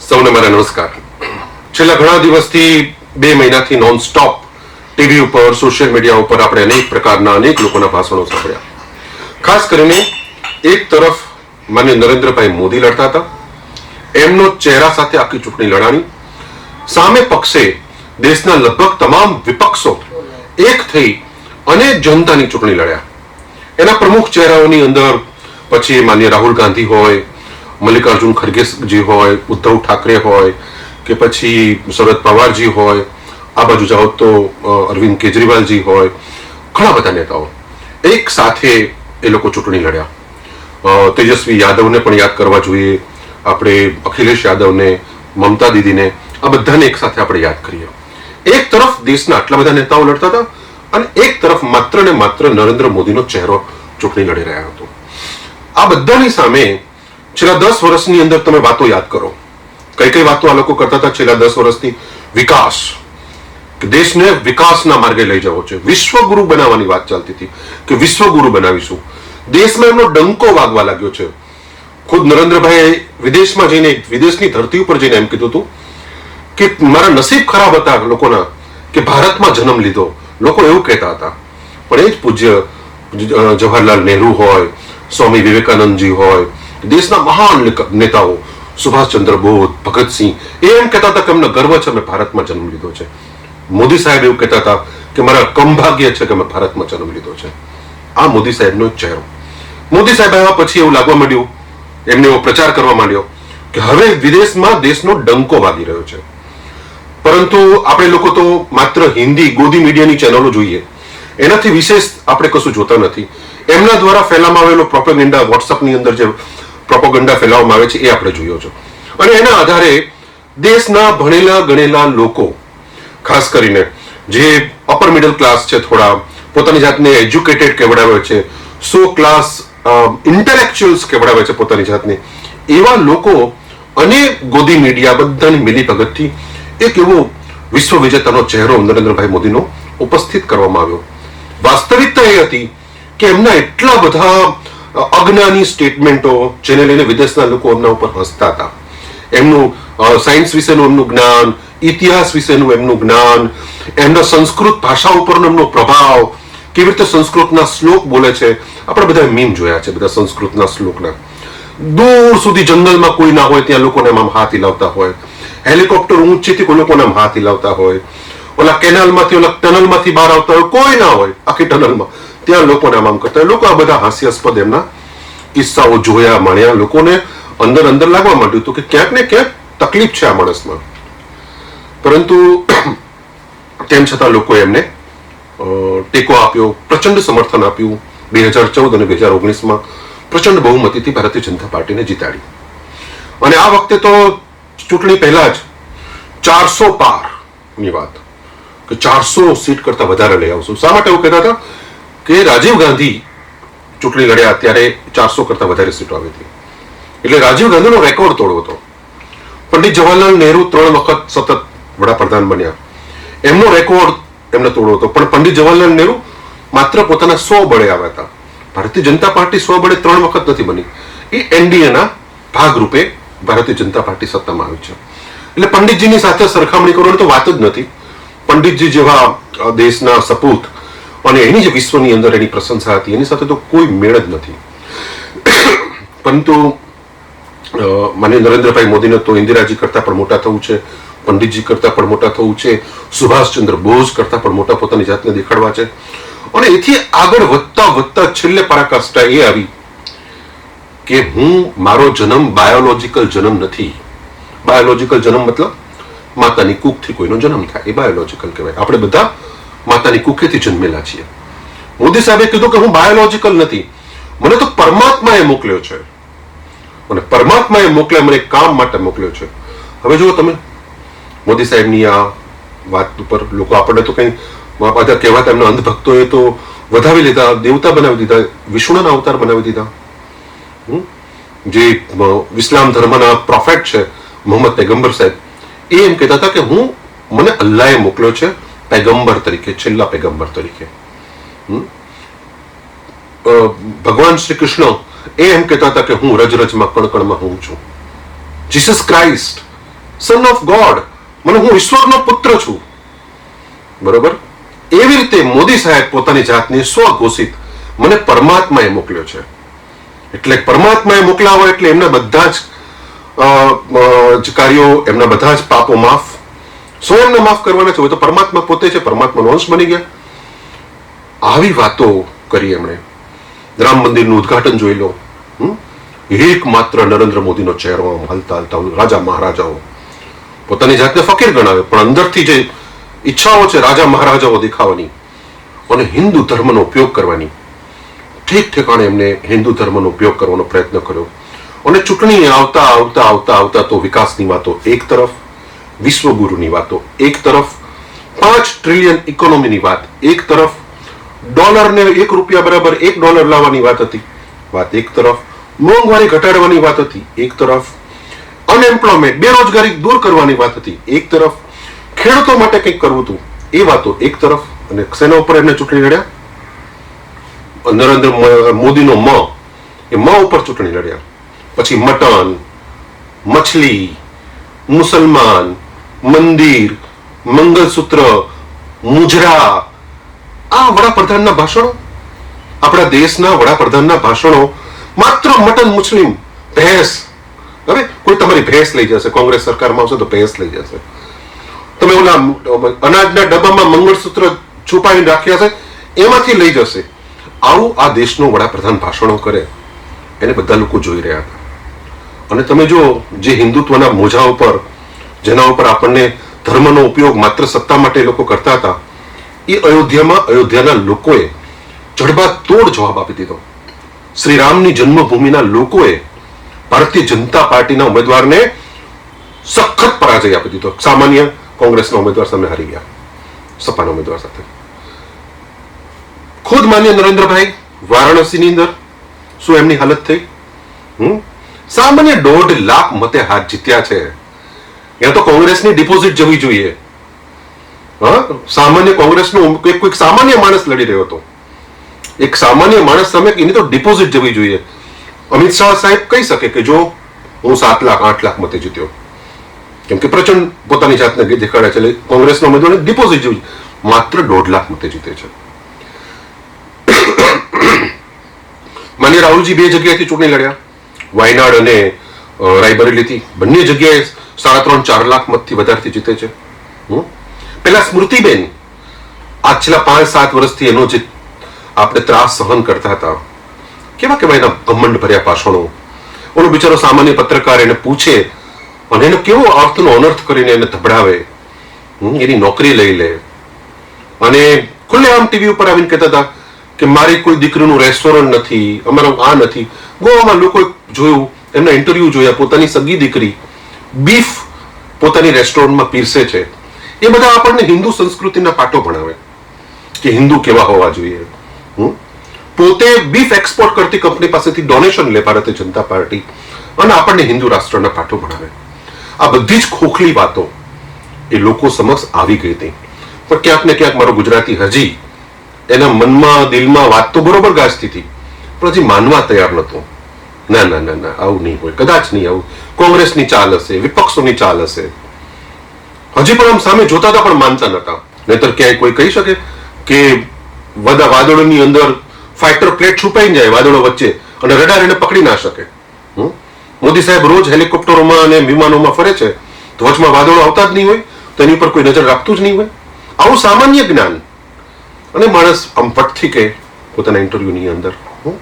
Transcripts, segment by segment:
સૌને મારા નમસ્કાર. છેલ્લા ઘણા દિવસથી બે મહિનાથી નોન સ્ટોપ ટીવી ઉપર સોશિયલ મીડિયા ઉપર આપણે અનેક પ્રકારના અનેક લોકોના ભાષણો સાંભળ્યા. ખાસ કરીને એક તરફ માન્ય નરેન્દ્રભાઈ મોદી લડતા હતા. એમનો ચહેરા સાથે આખી ચૂંટણી લડાણી. સામે પક્ષે દેશના લગભગ તમામ વિપક્ષો એક થઈ અનેક જનતાની ચૂંટણી લડ્યા. એના પ્રમુખ ચહેરાઓની અંદર પછી માન્ય રાહુલ ગાંધી હોય મલ્લિકાર્જુન ખડગેજી હોય, ઉદ્ધવ ઠાકરે હોય કે પછી શરદ પવારજી હોય, આ બાજુ જાઓ તો અરવિંદ કેજરીવાલજી હોય, ઘણા બધા નેતાઓ. એક સાથે એ લોકો ચૂંટણી લડ્યા. તેજસ્વી યાદવને પણ યાદ કરવા જોઈએ. આપણે અખિલેશ યાદવને, મમતા દીદીને, આ બધાને એક સાથે આપણે યાદ કરીએ. એક તરફ દેશના આટલા બધા નેતાઓ લડતા હતા અને એક તરફ માત્ર ને માત્ર નરેન્દ્ર મોદીનો ચહેરો ચૂંટણી લડી રહ્યા હતો. આ બધાની સામે છેલ્લા દસ વર્ષની અંદર તમે વાતો યાદ કરો. કઈ કઈ વાતો આ લોકો કરતા હતા છેલ્લા દસ વર્ષથી? વિકાસ. દેશને વિકાસના માર્ગે લઈ જવો છે. વિશ્વગુરુ બનાવવાની વાત ચાલતી હતી કે વિશ્વગુરુ બનાવીશું. દેશમાં એમનો ડંકો વાગવા લાગ્યો છે. ખુદ નરેન્દ્રભાઈ વિદેશમાં જઈને, વિદેશની ધરતી ઉપર જઈને એમ કીધું હતું કે મારા નસીબ ખરાબ હતા લોકોના, કે ભારતમાં જન્મ લીધો. લોકો એવું કહેતા હતા. પણ એ જ પૂજ્ય જવાહરલાલ નહેરુ હોય, સ્વામી વિવેકાનંદજી હોય દેશના મહાન નેતાઓ સુભાષચંદ્ર બોઝ ભગતસિંહ એ એમ કહેતા હતા કે અમને ગર્વ છે અમે ભારતમાં જન્મ લીધો છે. મોદી સાહેબ એવું કહેતા હતા કે, મારા કમભાગ્ય છે કે અમે ભારતમાં જન્મ લીધો છે. આ મોદી સાહેબનો ચહેરો. મોદી સાહેબ આવ્યા પછી એવું લાગવા માંડ્યું, એમને એવો પ્રચાર કરવા માંડ્યો કે, હવે વિદેશમાં દેશનો ડંકો વાગી રહ્યો છે. પરંતુ આપણે લોકો તો માત્ર હિન્દી, ગોદી મીડિયાની ચેનલો જોઈએ. એનાથી વિશેષ આપણે કશું જોતા નથી. એમના દ્વારા ફેલામાં આવેલો પ્રોપેગેન્ડા, વોટ્સઅપની અંદર જે પ્રોપેગેન્ડા ફેલાવવામાં આવે છે એ આપણે જોયો છો. અને એના આધારે દેશના ભણેલા ગણેલા લોકો, ખાસ કરીને જે અપર મિડલ ક્લાસ છે થોડા, પોતાની જાતને એજ્યુકેટેડ કહેવડાવે છે સો ક્લાસ ઇન્ટેલેક્ચ્યુઅલ્સ કહેવડાવે છે પોતાની જાતને, એવા લોકો અને ગોદી મીડિયા બધાની મિલીભગતથી એક એવો વિશ્વ વિજેતાનો ચહેરો નરેન્દ્રભાઈ મોદીનો ઉપસ્થિત કરવામાં આવ્યો. વાસ્તવિકતા એ હતી કે એમના એટલા બધા અજ્ઞાની સ્ટેટમેન્ટો જેને લઈને વિદેશના લોકો એમના ઉપર હસતા હતા. એમનું સાયન્સ વિશેનું એમનું જ્ઞાન, ઇતિહાસ વિશેનું એમનું જ્ઞાન, એમના સંસ્કૃત ભાષા ઉપરનો એમનો પ્રભાવ કેવી રીતે સંસ્કૃતના શ્લોક બોલે છે, આપણે બધા મીમ જોયા છે, બધા સંસ્કૃતના શ્લોકના. દૂર સુધી જંગલમાં કોઈ ના હોય, ત્યાં લોકોને આમ હાથ હિલાવતા હોય. હેલિકોપ્ટર ઊંચેથી કોઈ લોકોને આમ હાથ હિલાવતા હોય. ઓલા કેનાલમાંથી, ઓલા ટનલમાંથી બહાર આવતા હોય, કોઈ ના હોય, આખી ટનલમાં. ત્યાં લોકોને આમ કરતા. લોકો આ બધા હાસ્યાસ્પદ એમના કિસ્સાઓ જોયા, માણ્યા. લોકોને અંદર અંદર લાગવા માંડ્યું હતું કે ક્યાંક ને ક્યાંક તકલીફ છે આ માણસમાં. પરંતુ તેમ છતાં લોકો એમને ટેકો આપ્યો, પ્રચંડ સમર્થન આપ્યું. બે હજાર ચૌદ અને બે હજાર ઓગણીસમાં પ્રચંડ બહુમતીથી ભારતીય જનતા પાર્ટીને જીતાડી. અને આ વખતે તો ચૂંટણી પહેલા જ ચારસો પારની વાત, કે ચારસો સીટ કરતા વધારે લઈ આવશું. શા માટે એવું કહેતા હતા? કે રાજીવ ગાંધી ચૂંટણી લડ્યા ત્યારે ચારસો કરતા વધારે સીટો આવી હતી. એટલે રાજીવ ગાંધીનો રેકોર્ડ તોડવો હતો. પંડિત જવાહરલાલ નહેરુ ત્રણ વખત સતત વડાપ્રધાન બન્યા. એમનો રેકોર્ડ એમને તોડવો હતો. પણ પંડિત જવાહરલાલ નહેરુ માત્ર પોતાના સો બળે આવ્યા હતા. ભારતીય જનતા પાર્ટી સો બળે ત્રણ વખત નથી બની. એ એનડીએના ભાગરૂપે ભારતીય જનતા પાર્ટી સત્તામાં આવી છે. એટલે પંડિતજીની સાથે સરખામણી કરવાની તો વાત જ નથી. પંડિતજી જેવા દેશના સપૂત અને એની જે વિશ્વની અંદર એની પ્રશંસા હતી. એની સાથે તો કોઈ મેળ જ નથી. પરંતુ મને નરેન્દ્રભાઈ મોદીને તો ઇન્દિરાજી કરતા પણ મોટા થવું છે, પંડિતજી કરતા પણ મોટા થવું છે, સુભાષચંદ્ર બોઝ કરતા પણ મોટા પોતાની જાતને દેખાડવા છે. અને એથી આગળ વધતા વધતા છેલ્લે પરાકાષ્ઠા એ આવી કે હું મારો જન્મ બાયોલોજીકલ જન્મ નથી. બાયોલોજીકલ જન્મ મતલબ માતાની કુકથી કોઈનો જન્મ થાય. એ બાયોલોજીકલ કહેવાય. આપણે બધા માતાની કુખેથી જન્મેલા છીએ. મોદી સાહેબે કીધું કે હું બાયોલોજીકલ નથી. મને તો પરમાત્માએ મોકલ્યો છે. અને પરમાત્માએ મોકલ્યા, મને કામ માટે મોકલ્યો છે. હવે જુઓ તમે, મોદી સાહેબની આ વાત ઉપર લોકો આપણને તો કંઈ બધા કહેવાતા એમના અંધભક્તોએ તો વધાવી લીધા, દેવતા બનાવી દીધા, વિષ્ણુના અવતાર બનાવી દીધા? જે ઇસ્લામ ધર્મના પ્રોફેટ છે, મોહમ્મદ પૈગંબર સાહેબ, એ એમ કહેતા હતા કે હું મને અલ્લાહે મોકલ્યો છે પૈગંબર તરીકે, છેલ્લા પેગંબર તરીકે. ભગવાન શ્રી કૃષ્ણ એ એમ કહેતા હતા કે હું રજ રજમાં કણકણમાં હું છું. Jesus Christ, son of God, મને હું ઈશ્વરનો પુત્ર છું. બરોબર? એવી રીતે મોદી સાહેબ પોતાની જાતને સ્વઘોષિત મને પરમાત્માએ મોકલ્યો છે. એટલે પરમાત્માએ હોય એટલે એમના બધા જ કાર્યો, એમના બધા જ પાપો માફ સ્વયંને માફ કરવાના છે તો પરમાત્મા પોતે છે, પરમાત્માનો અંશ બની ગયા. આવી વાતો કરી એમણે. રામ મંદિરનું ઉદ્ઘાટન જોઈ લો. હમ? એકમાત્ર નરેન્દ્ર મોદીનો ચહેરો આમ હલતા હલતા રાજા મહારાજાઓ. પોતાની જાતને ફકીર ગણાવે, પણ અંદરથી જે ઈચ્છાઓ છે, રાજા મહારાજાઓ દેખાવાની અને હિન્દુ ધર્મનો ઉપયોગ કરવાની. ઠીક ઠેકાણે એમને હિન્દુ ધર્મનો ઉપયોગ કરવાનો પ્રયત્ન કર્યો. અને ચૂંટણી આવતા આવતા આવતા આવતા તો વિકાસની વાતો એક તરફ વિશ્વગુરુની વાતો એક તરફ, પાંચ ટ્રિલિયન ઇકોનોમીની વાત એક તરફ, ડોલરને એક રૂપિયા બરાબર એક ડોલર લાવવાની વાત હતી, વાત એક તરફ, મોંઘવારી ઘટાડવાની વાત હતી, એક તરફ અનએમ્પ્લોયમેન્ટ બેરોજગારી દૂર કરવાની વાત હતી, એક તરફ, ખેડૂતો માટે કંઈક કરવું હતું, એ વાતો એક તરફ, અને શેના ઉપર એમને ચૂંટણી લડ્યા? નરેન્દ્ર મોદીનો મ, એ મ ઉપર ચૂંટણી લડ્યા. પછી મટન, મછલી, મુસલમાન મંદિર, મંગલસૂત્ર, મુજરા. આ વડાપ્રધાનના ભાષણો? આપણા દેશના વડાપ્રધાનના ભાષણો માત્ર મટન મુસ્લિમ ભેંસ. હવે કોઈ તમારી ભેંસ લઈ જશે, કોંગ્રેસ સરકારમાં આવશે તો ભેંસ લઈ જશે. તમે ઓલા અનાજના ડબ્બામાં મંગળસૂત્ર છુપાવીને રાખ્યા છે, એમાંથી લઈ જશે. આવું આ દેશનો વડાપ્રધાન ભાષણો કરે. એને બધા લોકો જોઈ રહ્યા હતા. અને તમે જો જે હિન્દુત્વના મોજા ઉપર જેના ઉપર આપણને ધર્મનો ઉપયોગ માત્ર સત્તા માટે લોકો કરતા હતા, એ અયોધ્યામાં અયોધ્યાના લોકોએ જડબાતોડ જવાબ આપી દીધો. શ્રી રામની જન્મભૂમિના લોકોએ ભારતીય જનતા પાર્ટીના ઉમેદવારને સખત પરાજય આપી દીધો. સામાન્ય કોંગ્રેસના ઉમેદવાર સામે હારી ગયા. સપાના ઉમેદવાર સાથે. ખુદ માન્ય નરેન્દ્રભાઈ વારાણસીની અંદર શું એમની હાલત થઈ? હમ? સામાન્ય દોઢ લાખ મતે હાથ જીત્યા છે. એ તો કોંગ્રેસની ડિપોઝિટ જવી જોઈએ. હા? સામાન્ય કોંગ્રેસનો એક સામાન્ય માણસ લડી રહ્યો હતો. એક સામાન્ય માણસ સામે એની તો ડિપોઝિટ જવી જોઈએ. અમિત શાહ સાહેબ કહી શકે કે જો હું સાત લાખ, આઠ લાખ મતે જીત્યો. કેમ કે પ્રચંડ પોતાની જાતને દેખાડે છે કોંગ્રેસનો ઉમેદવાર ડિપોઝિટ જેવું માત્ર દોઢ લાખ મતે જીતે છે. માન્ય રાહુલજી બે જગ્યાએથી ચૂંટણી લડ્યા. વાયનાડ અને રાયબરેલીથી. બંને જગ્યાએ સાડા ત્રણ, ચાર લાખ મતથી વધારેથી જીતે છે? પેલા સ્મૃતિબેન આ છેલ્લા પાંચ, સાત વર્ષથી એનો જે આપણે ત્રાસ સહન કરતા હતા, કેવા કેવા એના ઘમંડ ભર્યા ભાષણો ઓલો બિચારો સામાન્ય પત્રકાર એને પૂછે, અને એનો કેવો અર્થનો અનર્થ કરીને એને ધબડાવે. એની નોકરી લઈ લે. અને ખુલ્લેઆમ ટીવી ઉપર આવીને કહેતા હતા કે મારી કોઈ દીકરીનું રેસ્ટોરન્ટ નથી, અમારું આ નથી. ગોવામાં લોકો જોયું, એમના ઇન્ટરવ્યુ જોયા, પોતાની સગી દીકરી બીફ પોતાની રેસ્ટોરન્ટમાં પીરસે છે. એ બધા આપણને હિન્દુ સંસ્કૃતિના પાઠો ભણાવે કે હિન્દુ કેવા હોવા જોઈએ. પોતે બીફ એક્સપોર્ટ કરતી કંપની પાસેથી ડોનેશન લે ભારતીય જનતા પાર્ટી અને આપણને હિન્દુ રાષ્ટ્રના પાઠો ભણાવે. આ બધી જ ખોખલી વાતો એ લોકો સમક્ષ આવી ગઈ હતી. પણ ક્યાંક ને ક્યાંક મારો ગુજરાતી હજી એના મનમાં દિલમાં વાત તો બરોબર ગાજતી હતી, પણ હજી માનવા તૈયાર નહોતો. ના ના ના ના, આવું નહીં હોય. કદાચ નહીં આવું. કોંગ્રેસની ચાલ હશે, વિપક્ષોની ચાલ હશે. હજી પણ આમ સામે જોતા હતા પણ માનતા નતા. નહીતર ક્યાંય કોઈ કહી શકે કે બધા વાદળોની અંદર ફાઇટર પ્લેટ છુપાઈ જાય વાદળો વચ્ચે અને રડાર એને પકડી ના શકે. મોદી સાહેબ રોજ હેલિકોપ્ટરોમાં અને વિમાનોમાં ફરે છે. તો વચમાં વાદળો આવતા જ નહીં હોય, તો એની ઉપર કોઈ નજર રાખતું જ નહીં હોય. આવું સામાન્ય જ્ઞાન. અને માણસ આમ ફટથી કહે પોતાના ઇન્ટરવ્યુની અંદર. હમ?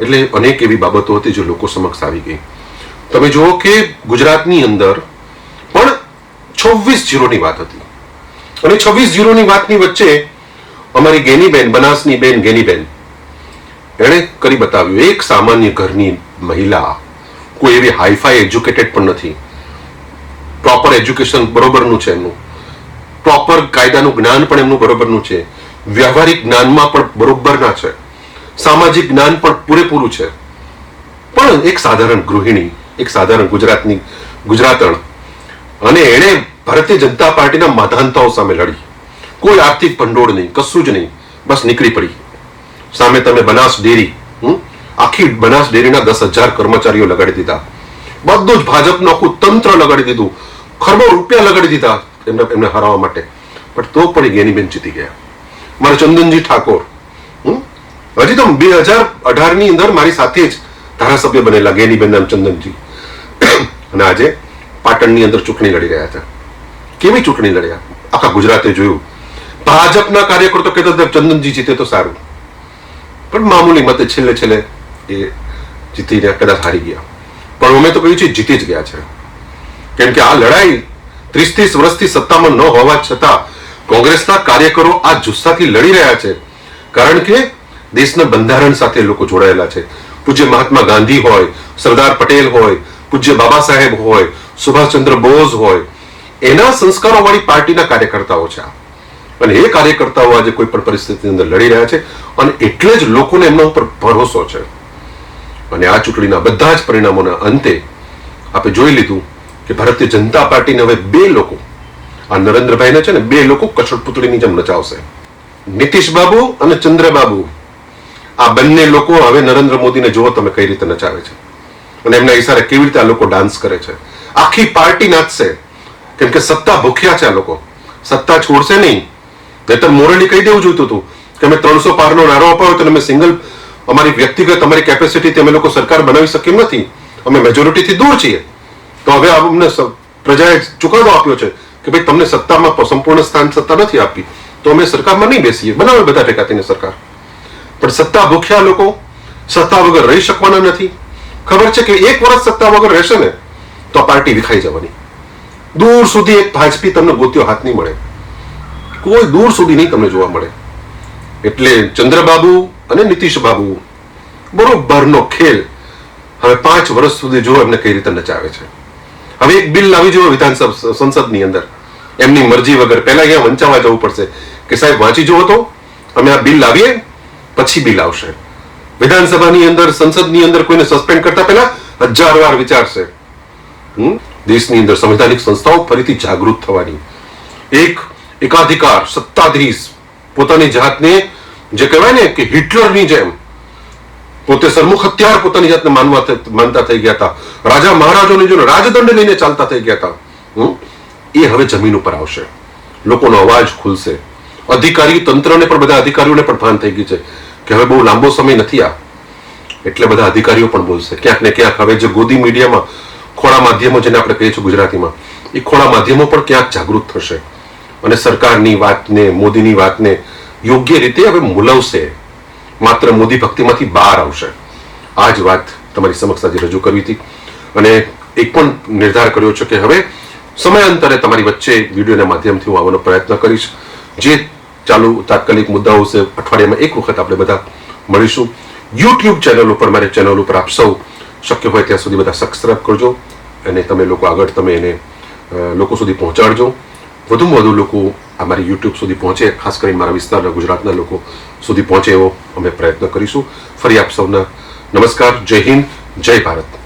એટલે અનેક એવી બાબતો હતી જે લોકો સમક્ષ આવી ગઈ. તમે જુઓ કે ગુજરાતની અંદર પણ છવ્વીસ જીરોની વાત હતી. અને છવ્વીસ જીરોની વાતની વચ્ચે અમારી ગેનીબેન બનાસની બેન ગેનીબેન એણે કરી બતાવ્યું, એક સામાન્ય ઘરની મહિલા કોઈ એવી હાઈફાઈ એજ્યુકેટેડ પણ નથી. પ્રોપર એજ્યુકેશન બરોબરનું છે એમનું. પ્રોપર કાયદાનું જ્ઞાન પણ એમનું બરોબરનું છે. વ્યવહારિક જ્ઞાનમાં પણ બરોબરના છે. સામાજિક જ્ઞાન પણ પૂરેપૂરું છે. પણ એક સાધારણ ગૃહિણી, એક સાધારણ ગુજરાતની, ગુજરાતણ, અને એણે ભારતીય જનતા પાર્ટીના માધાનતાઓ સામે લડી. કોઈ આર્થિક ભંડોળ નહીં, કશું જ નહીં, બસ નીકળી પડી. સામે તમે બનાસ ડેરી? આખી બનાસ ડેરીના દસ હજાર કર્મચારીઓ લગાડી દીધા. બધું જ ભાજપનું આખું તંત્ર લગાડી દીધું. ખરબો રૂપિયા લગાડી દીધા એમને એમને હરાવવા માટે. પણ તો પણ ગેનીબેન જીતી ગયા. મારા ચંદનજી ઠાકોર? હજી તો બે હજાર અઢારની અંદર મારી સાથે જ ધારાસભ્ય બનેલા જ્ઞાનીબેન અને ચંદનજી અને આજે પાટણની અંદર ચૂંટણી લડી રહ્યા હતા. કેવી ચૂંટણી લડ્યા? આખા ગુજરાતે જોયું. ભાજપના કાર્યકર્તો કહેતા હતા, ચંદનજી જીતે તો સારું. પણ મામૂલી મતે છેલ્લે છેલ્લે એ જીતીને કદાચ હારી ગયા. પણ અમે તો કહ્યું છે જીતી જ ગયા છે. કેમ કે આ લડાઈ ત્રીસ ત્રીસ વર્ષથી સત્તામાં ન હોવા છતાં કોંગ્રેસના કાર્યકરો આ જુસ્સાથી લડી રહ્યા છે. કારણ કે દેશના બંધારણ સાથે લોકો જોડાયેલા છે. પૂજ્ય મહાત્મા ગાંધી હોય, સરદાર પટેલ હોય, પૂજ્ય બાબા સાહેબ હોય, સુભાષચંદ્ર બોઝ હોય, એના સંસ્કારોવાળી પાર્ટીના કાર્યકર્તાઓ છે અને એ કાર્યકર્તાઓ આજે કોઈ પણ પરિસ્થિતિની અંદર લડી રહ્યા છે અને એટલે જ લોકોને એમના ઉપર ભરોસો છે. અને આ ચૂંટણીના બધા જ પરિણામોના અંતે આપણે જોઈ લીધું કે ભારતીય જનતા પાર્ટીને હવે બે લોકો, આ નરેન્દ્રભાઈને છે ને બે લોકો કચોટપુતળીની જેમ નચાવશે. નીતિશ બાબુ અને ચંદ્રબાબુ. આ બંને લોકો હવે નરેન્દ્ર મોદીને જુઓ તમે કઈ રીતે નચાવે છે. અને એમના ઈશારે કેવી રીતે આ લોકો ડાન્સ કરે છે. આખી પાર્ટી નાચશે. કેમ કે સત્તા ભૂખ્યા છે આ લોકો. સત્તા છોડશે નહીં. નહીતર મોરલી કહી દેવું જોઈતું હતું કે અમે ત્રણસો પારનો નારો અપાયો તો અમે સિંગલ, અમારી વ્યક્તિગત, અમારી કેપેસિટી અમે લોકો સરકાર બનાવી શકીએ નથી. અમે મેજોરિટીથી દૂર છીએ. તો હવે અમને પ્રજાએ ચુકાદો આપ્યો છે કે ભાઈ, તમને સત્તામાં સંપૂર્ણ સ્થાન સત્તા નથી આપી. તો અમે સરકારમાં નહીં બેસીએ. બનાવે બધા ટેકાતીને સરકાર. પણ સત્તા ભૂખ્યા લોકો સત્તા વગર રહી શકવાના નથી. ખબર છે કે એક વર્ષ સત્તા વગર રહેશે ને, તો પાર્ટી વિખાઈ જવાની. દૂર સુધી એક ભાજપી તમને ગોત્યો હાથ નહીં મળે. કોઈ દૂર સુધી નહીં તમને જોવા મળે. એટલે ચંદ્રબાબુ અને નીતિશ બાબુ, બરોબરનો ખેલ હવે પાંચ વર્ષ સુધી જો એમને કઈ રીતે નચાવે છે. હવે એક બિલ લાવી જુઓ વિધાનસભા સંસદની અંદર. એમની મરજી વગર પહેલા અહીંયા વંચાવા જવું પડશે. કે સાહેબ વાંચી જુઓ તો, અમે આ બિલ લાવીએ પછી બિલ આવશે. વિધાનસભાની અંદર, સંસદની અંદર કોઈને સસ્પેન્ડ કરતા પહેલા હજાર વાર વિચારશે. દેશની અંદર સંવિધાનિક સંસ્થાઓ ફરીથી જાગૃત થવાની. એક એકાધિકાર, સત્તાધીશ પોતાની જાતને જે કહેવાય ને કે હિટલરની જેમ પોતે સરમુખ હત્યાર પોતાની જાતને માનવા માનતા થઈ ગયા હતા. રાજા મહારાજોની જો રાજદંડ લઈને ચાલતા થઈ ગયા હતા? એ હવે જમીન ઉપર આવશે. લોકોનો અવાજ ખુલશે. અધિકારી તંત્રને પણ, બધા અધિકારીઓને પણ ભાન થઈ ગયું છે કે હવે બહુ લાંબો સમય નથી આ. એટલે બધા અધિકારીઓ પણ બોલશે. ક્યાંક ને ક્યાંક હવે જે ગોદી મીડિયામાં, ખોળા માધ્યમો જેને આપણે કહીએ છીએ ગુજરાતીમાં, એ ખોળા માધ્યમો પણ ક્યાંક જાગૃત થશે. અને સરકારની વાતને, મોદીની વાતને યોગ્ય રીતે હવે મૂલવશે. માત્ર મોદી ભક્તિમાંથી બહાર આવશે. આ જ વાત તમારી સમક્ષ આજે રજૂ કરવી હતી. અને એક પણ નિર્ધાર કર્યો છે કે હવે સમયાંતરે તમારી વચ્ચે વિડીયોના માધ્યમથી હું આવવાનો પ્રયત્ન કરીશ. જે ચાલુ તાત્કાલિક મુદ્દાઓ છે. અઠવાડિયામાં એક વખત આપણે બધા મળીશું. યુટ્યુબ ચેનલ ઉપર, મારી ચેનલ ઉપર આપ સૌ શક્ય હોય ત્યાં સુધી બધા સબસ્ક્રાઈબ કરજો અને તમે લોકો આગળ તમે એને લોકો સુધી પહોંચાડજો. વધુમાં વધુ લોકો અમારી યુટ્યુબ સુધી પહોંચે, ખાસ કરીને મારા વિસ્તારના ગુજરાતના લોકો સુધી પહોંચે એવો અમે પ્રયત્ન કરીશું. ફરી આપ સૌના નમસ્કાર. જય હિન્દ. જય ભારત.